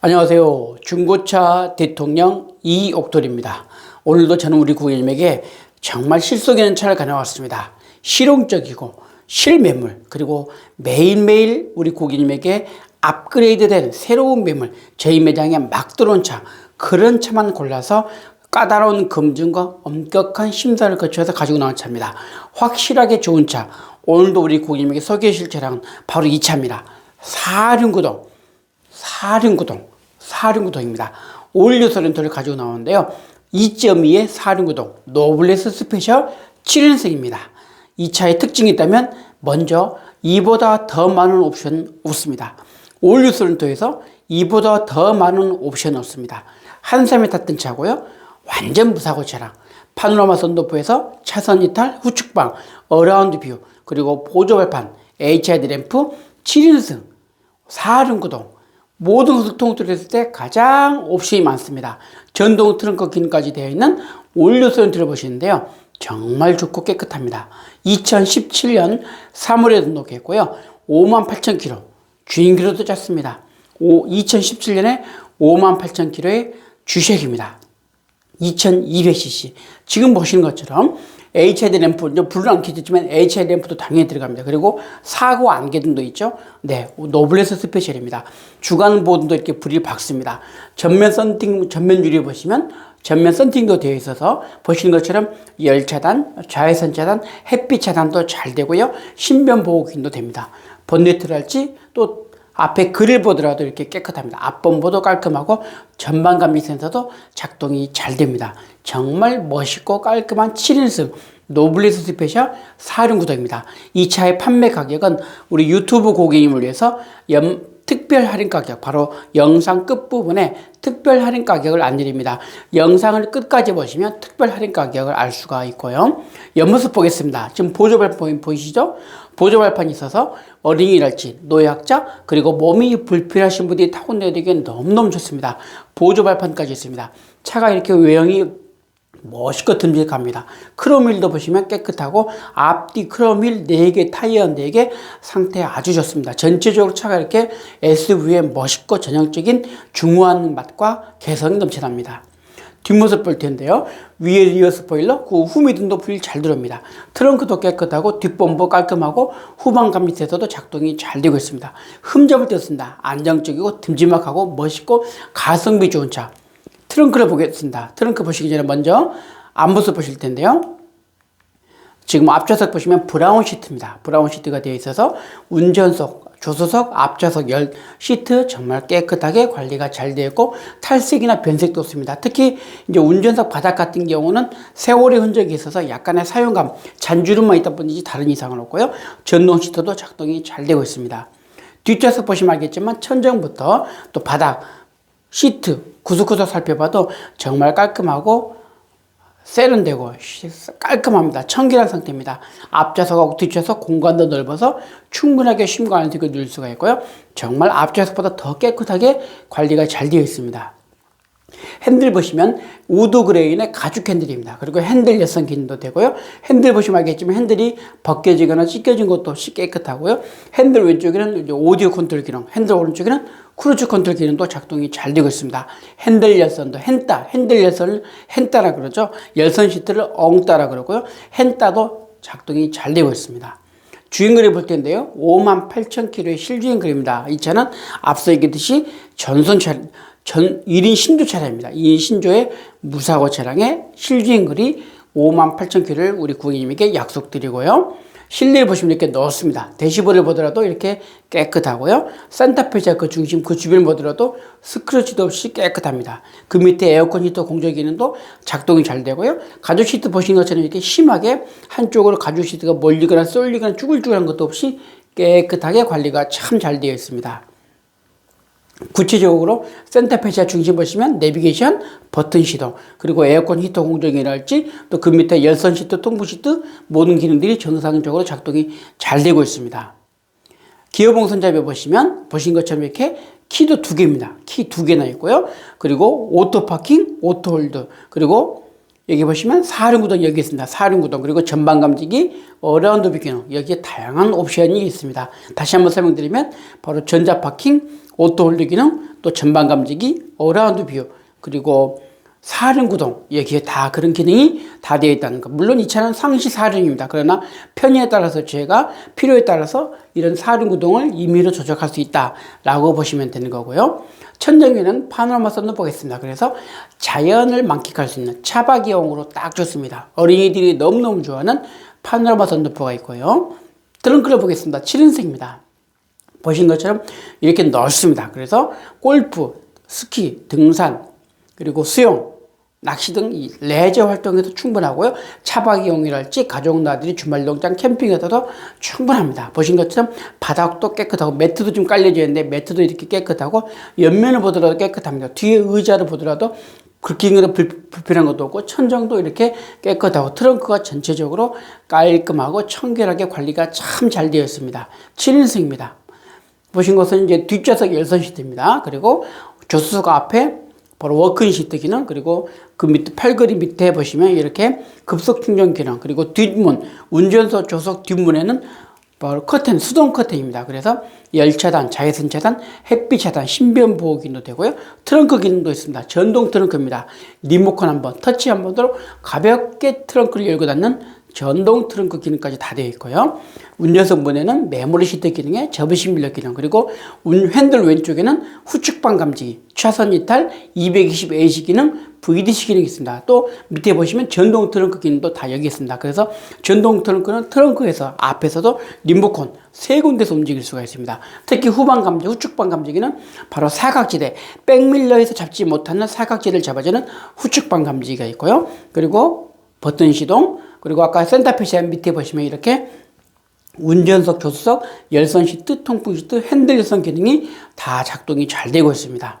안녕하세요. 중고차 대통령 이옥돌입니다. 오늘도 저는 우리 고객님에게 정말 실속 있는 차를 가져왔습니다. 실용적이고 실매물 그리고 매일매일 우리 고객님에게 업그레이드된 새로운 매물 저희 매장에 막 들어온 차 그런 차만 골라서 까다로운 검증과 엄격한 심사를 거쳐서 가지고 나온 차입니다. 확실하게 좋은 차 오늘도 우리 고객님에게 소개해 주실 차량은 바로 이 차입니다. 4륜구동 사륜구동, 사륜구동입니다. 올류 소렌토를 가지고 나오는데요. 2.2의 사륜구동, 노블레스 스페셜 7인승입니다. 이 차의 특징이 있다면 먼저 이보다 더 많은 옵션 없습니다. 올류 소렌토에서 이보다 더 많은 옵션 없습니다. 한샘에 탔던 차고요. 완전 무사고 차량. 파노라마 선도프에서 차선 이탈, 후측방, 어라운드 뷰, 그리고 보조 발판, HID 램프, 7인승, 사륜구동, 모든 후속통 들었을 때 가장 옵션이 많습니다. 전동 트렁크 기능까지 되어 있는 올류 소렌트를 보시는데요. 정말 좋고 깨끗합니다. 2017년 3월에 등록했고요. 58,000km, 주행기로도 짧습니다. 2017년에 58,000km의 주식입니다. 2200cc. 지금 보시는 것처럼 HID 램프, 불은 안 켜졌지만 HID 램프도 당연히 들어갑니다. 그리고 사고 안개등도 있죠. 네, 노블레스 스페셜입니다. 주간 보드도 이렇게 불이 밝습니다. 전면 썬팅, 전면 유리 보시면 전면 썬팅도 되어 있어서 보시는 것처럼 열 차단, 자외선 차단, 햇빛 차단도 잘 되고요. 신변 보호 기능도 됩니다. 번네트랄지 또 앞에 그릴 보더라도 이렇게 깨끗합니다. 앞범보도 깔끔하고 전방감리 센서도 작동이 잘 됩니다. 정말 멋있고 깔끔한 7인승 노블리스 스페셜 4륜 구동입니다. 이 차의 판매 가격은 우리 유튜브 고객님을 위해서 연, 특별 할인 가격, 바로 영상 끝부분에 특별 할인 가격을 안드립니다. 영상을 끝까지 보시면 특별 할인 가격을 알 수가 있고요. 옆모습 보겠습니다. 지금 보조 발판 보이시죠? 보조 발판이 있어서 어린이랄지 노약자 그리고 몸이 불필요하신 분들이 타고 내리기엔 너무너무 좋습니다. 보조 발판까지 있습니다. 차가 이렇게 외형이 멋있고 듬직합니다. 크롬휠도 보시면 깨끗하고 앞뒤 크롬휠 4개, 타이어 4개 상태 아주 좋습니다. 전체적으로 차가 이렇게 SUV의 멋있고 전형적인 중후한 맛과 개성이 넘쳐납니다. 뒷모습 볼 텐데요. 위에 리어 스포일러, 그 후미등도 불이 잘 들어옵니다. 트렁크도 깨끗하고 뒷범버 깔끔하고 후방감 밑에서도 작동이 잘 되고 있습니다. 흠잡을 때 쓴다. 안정적이고 듬직하고 멋있고 가성비 좋은 차. 트렁크를 보겠습니다. 트렁크 보시기 전에 먼저 앞모습 보실 텐데요. 지금 앞좌석 보시면 브라운 시트입니다. 브라운 시트가 되어 있어서 운전석, 조수석, 앞좌석 열 시트 정말 깨끗하게 관리가 잘 되어 있고 탈색이나 변색도 없습니다. 특히 이제 운전석 바닥 같은 경우는 세월의 흔적이 있어서 약간의 사용감, 잔주름만 있다 보니 다른 이상은 없고요. 전동 시트도 작동이 잘 되고 있습니다. 뒷좌석 보시면 알겠지만 천정부터 또 바닥, 시트, 구석구석 살펴봐도 정말 깔끔하고 세련되고 깔끔합니다. 청결한 상태입니다. 앞좌석하고 뒷좌석 공간도 넓어서 충분하게 쉼과 안식을 누릴 수가 있고요. 정말 앞좌석보다 더 깨끗하게 관리가 잘 되어 있습니다. 핸들 보시면 우드 그레인의 가죽 핸들입니다. 그리고 핸들 여성 기능도 되고요. 핸들 보시면 알겠지만 핸들이 벗겨지거나 찢겨진 것도 깨끗하고요. 핸들 왼쪽에는 오디오 컨트롤 기능, 핸들 오른쪽에는 크루즈 컨트롤 기능도 작동이 잘 되고 있습니다. 핸들 열선도 핸따, 핸들 열선을 핸따라 그러죠. 열선 시트를 엉따라 그러고요. 핸따도 작동이 잘 되고 있습니다. 주행거리 볼 텐데요. 5만 8천 킬로의 실주행거리입니다. 이 차는 앞서 얘기했듯이 전선 차, 전 1인 신조 차량입니다. 2인 신조의 무사고 차량의 실주행 거리 5만 8천 킬로를 우리 고객님에게 약속드리고요. 실내를 보시면 이렇게 넣었습니다. 대시보드를 보더라도 이렇게 깨끗하고요. 산타페자 그 중심 그 주변을 보더라도 스크래치도 없이 깨끗합니다. 그 밑에 에어컨 히터 공조 기능도 작동이 잘 되고요. 가죽 시트 보시는 것처럼 이렇게 심하게 한쪽으로 가죽 시트가 몰리거나 쏠리거나 쭈글쭈글한 것도 없이 깨끗하게 관리가 참 잘 되어 있습니다. 구체적으로 센터페시아 중심 보시면 내비게이션, 버튼 시동, 그리고 에어컨 히터 공정이랄지 또 그 밑에 열선 시트, 통부 시트 모든 기능들이 정상적으로 작동이 잘 되고 있습니다. 기어봉 손잡이 보시면 보신 것처럼 이렇게 키도 두 개입니다. 키 두 개나 있고요. 그리고 오토 파킹, 오토 홀드, 그리고 여기 보시면 사륜구동 여기 있습니다. 사륜구동 그리고 전방 감지기, 어라운드 뷰 기능 여기에 다양한 옵션이 있습니다. 다시 한번 설명드리면 바로 전자 파킹, 오토 홀드 기능, 또 전방 감지기, 어라운드 뷰 그리고 사륜구동 여기에 다 그런 기능이 다 되어 있다는 거. 물론 이 차는 상시 사륜입니다. 그러나 편의에 따라서 제가 필요에 따라서 이런 사륜구동을 임의로 조작할 수 있다라고 보시면 되는 거고요. 천정에는 파노라마 썬루프가 있습니다. 그래서 자연을 만끽할 수 있는 차박이용으로 딱 좋습니다. 어린이들이 너무너무 좋아하는 파노라마 썬루프가 있고요. 트렁크를 보겠습니다. 7인승입니다. 보신 것처럼 이렇게 넓습니다. 그래서 골프, 스키, 등산, 그리고 수영, 낚시 등이 레저 활동에도 충분하고요. 차박 이용이랄지 가족 나들이 주말 농장 캠핑에서도 충분합니다. 보신 것처럼 바닥도 깨끗하고 매트도 좀 깔려져 있는데 매트도 이렇게 깨끗하고 옆면을 보더라도 깨끗합니다. 뒤에 의자를 보더라도 그렇게 불, 불편한 것도 없고 천정도 이렇게 깨끗하고 트렁크가 전체적으로 깔끔하고 청결하게 관리가 참 잘 되어 있습니다. 7인승입니다. 보신 것은 이제 뒷좌석 열선 시트입니다. 그리고 조수석 앞에 바로 워크인 시트 기능 그리고 그 밑에 팔걸이 밑에 보시면 이렇게 급속 충전 기능 그리고 뒷문 운전석 조석 뒷문에는 바로 커튼 수동 커튼입니다. 그래서 열 차단, 자외선 차단, 햇빛 차단, 신변 보호 기능도 되고요. 트렁크 기능도 있습니다. 전동 트렁크입니다. 리모컨 한번 터치 한 번 으로 가볍게 트렁크를 열고 닫는 전동 트렁크 기능까지 다 되어 있고요. 운전석 문에는 메모리 시트 기능에 접이식 밀러 기능 그리고 핸들 왼쪽에는 후측방 감지, 차선 이탈, 220A식 기능, VDC 기능이 있습니다. 또 밑에 보시면 전동 트렁크 기능도 다 여기 있습니다. 그래서 전동 트렁크는 트렁크에서 앞에서도 리모컨 세 군데서 움직일 수가 있습니다. 특히 후방 감지, 후측방 감지기는 바로 사각지대, 백밀러에서 잡지 못하는 사각지대를 잡아주는 후측방 감지기가 있고요. 그리고 버튼 시동, 그리고 아까 센터페시아 밑에 보시면 이렇게 운전석, 조수석, 열선 시트, 통풍 시트, 핸들 열선 기능이 다 작동이 잘 되고 있습니다.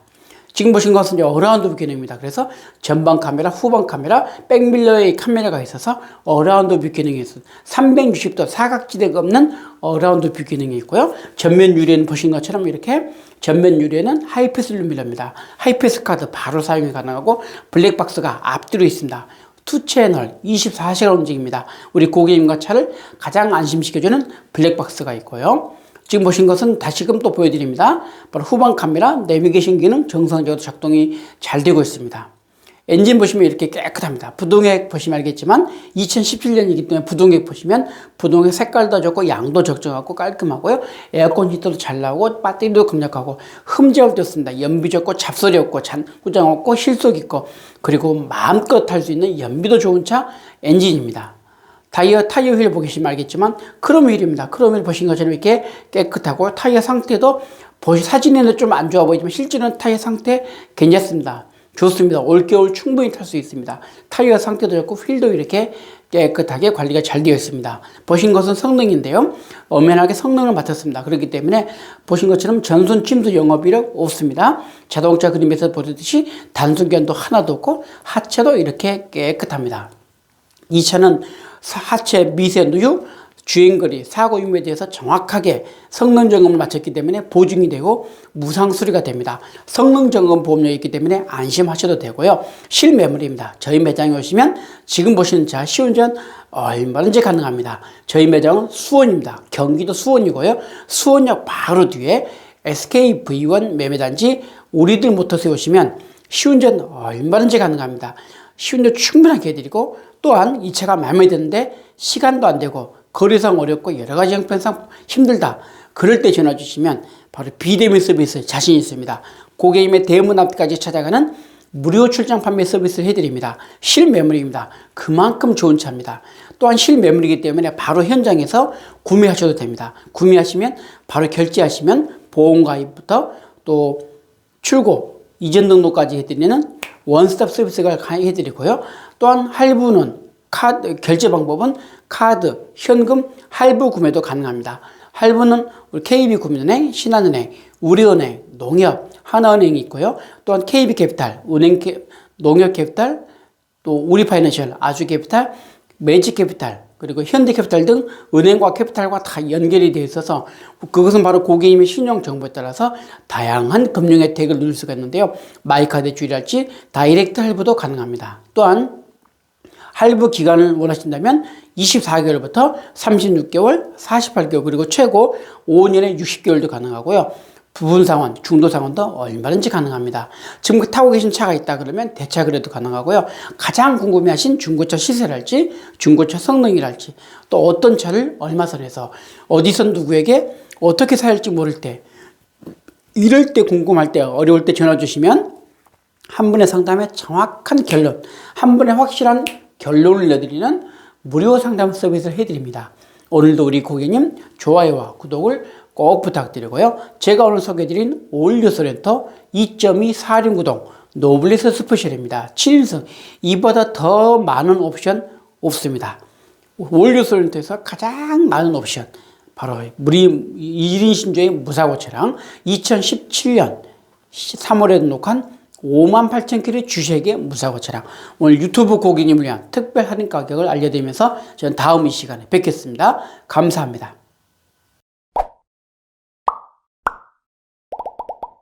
지금 보신 것은 어라운드 뷰 기능입니다. 그래서 전방 카메라, 후방 카메라, 백밀러의 카메라가 있어서 어라운드 뷰 기능이 있어요. 360도 사각지대가 없는 어라운드 뷰 기능이 있고요. 전면 유리는 보신 것처럼 이렇게 전면 유리에는 하이패스 루미너입니다. 하이패스 카드 바로 사용이 가능하고 블랙박스가 앞뒤로 있습니다. 투 채널 24시간 움직입니다. 우리 고객님과 차를 가장 안심시켜주는 블랙박스가 있고요. 지금 보신 것은 다시금 또 보여드립니다. 바로 후방 카메라, 내비게이션 기능 정상적으로 작동이 잘 되고 있습니다. 엔진 보시면 이렇게 깨끗합니다. 부동액 보시면 알겠지만 2017년이기 때문에 부동액 보시면 부동액 색깔도 좋고 양도 적정하고 깔끔하고요. 에어컨 히터도 잘 나오고 배터리도 강력하고 흠집도 없습니다. 연비 좋고 잡소리 없고 잔구장 없고 실속 있고 그리고 마음껏 탈 수 있는 연비도 좋은 차 엔진입니다. 타이어 타이어 휠 보시면 알겠지만 크롬 휠입니다. 크롬 휠 보신 것처럼 이렇게 깨끗하고 타이어 상태도 보시 사진에는 좀 안 좋아 보이지만 실제로는 타이어 상태 괜찮습니다. 좋습니다. 올겨울 충분히 탈 수 있습니다. 타이어 상태도 좋고 휠도 이렇게 깨끗하게 관리가 잘 되어 있습니다. 보신 것은 성능인데요. 엄연하게 성능을 맡았습니다. 그렇기 때문에 보신 것처럼 전순 침수 영업 이력 없습니다. 자동차 그림에서 보듯이 단순견도 하나도 없고 하체도 이렇게 깨끗합니다. 이 차는 하체 미세 누유 주행거리, 사고 유무에 대해서 정확하게 성능 점검을 마쳤기 때문에 보증이 되고 무상 수리가 됩니다. 성능 점검 보험료이 있기 때문에 안심하셔도 되고요. 실매물입니다. 저희 매장에 오시면 지금 보시는 차 시운전 얼마든지 가능합니다. 저희 매장은 수원입니다. 경기도 수원이고요. 수원역 바로 뒤에 SK V1 매매단지 우리들 모터스에 오시면 시운전 얼마든지 가능합니다. 시운전 충분하게 해드리고 또한 이 차가 마음에 드는데 시간도 안 되고 거래상 어렵고 여러 가지 형편상 힘들다. 그럴 때 전화 주시면 바로 비대면 서비스 자신 있습니다. 고객님의 대문 앞까지 찾아가는 무료 출장 판매 서비스를 해드립니다. 실매물입니다. 그만큼 좋은 차입니다. 또한 실매물이기 때문에 바로 현장에서 구매하셔도 됩니다. 구매하시면 바로 결제하시면 보험가입부터 또 출고, 이전 등록까지 해드리는 원스톱 서비스가 해드리고요. 또한 할부는 카드, 결제 방법은 카드, 현금, 할부 구매도 가능합니다. 할부는 우리 KB국민은행, 신한은행, 우리은행, 농협, 하나은행이 있고요. 또한 KB캐피탈, 은행, 농협캐피탈, 또 우리파이낸셜, 아주캐피탈, 매직캐피탈, 그리고 현대캐피탈 등 은행과 캐피탈과 다 연결이 되어 있어서 그것은 바로 고객님의 신용 정보에 따라서 다양한 금융 혜택을 누릴 수가 있는데요. 마이카드 주의랄지 다이렉트 할부도 가능합니다. 또한 할부 기간을 원하신다면 24개월부터 36개월, 48개월 그리고 최고 5년에 60개월도 가능하고요. 부분 상환, 중도 상환도 얼마든지 가능합니다. 지금 타고 계신 차가 있다 그러면 대차 거래도 가능하고요. 가장 궁금해하신 중고차 시세랄지, 중고차 성능이랄지, 또 어떤 차를 얼마 선에서 어디서 누구에게 어떻게 사야 지 모를 때, 이럴 때 궁금할 때, 어려울 때 전화 주시면 한 분의 상담에 정확한 결론, 한 분의 확실한 결론을 내드리는 무료 상담 서비스를 해드립니다. 오늘도 우리 고객님 좋아요와 구독을 꼭 부탁드리고요. 제가 오늘 소개해드린 올류소렌터 2.2 사륜구동 노블레스 스페셜입니다. 7인승 이보다 더 많은 옵션 없습니다. 올류소렌터에서 가장 많은 옵션 바로 무리 1인 신조의 무사고 차량 2017년 3월에 등록한 5만 8천 킬로의 주식의 무사고 차량. 오늘 유튜브 고객님을 위한 특별 할인 가격을 알려드리면서 저는 다음 이 시간에 뵙겠습니다. 감사합니다.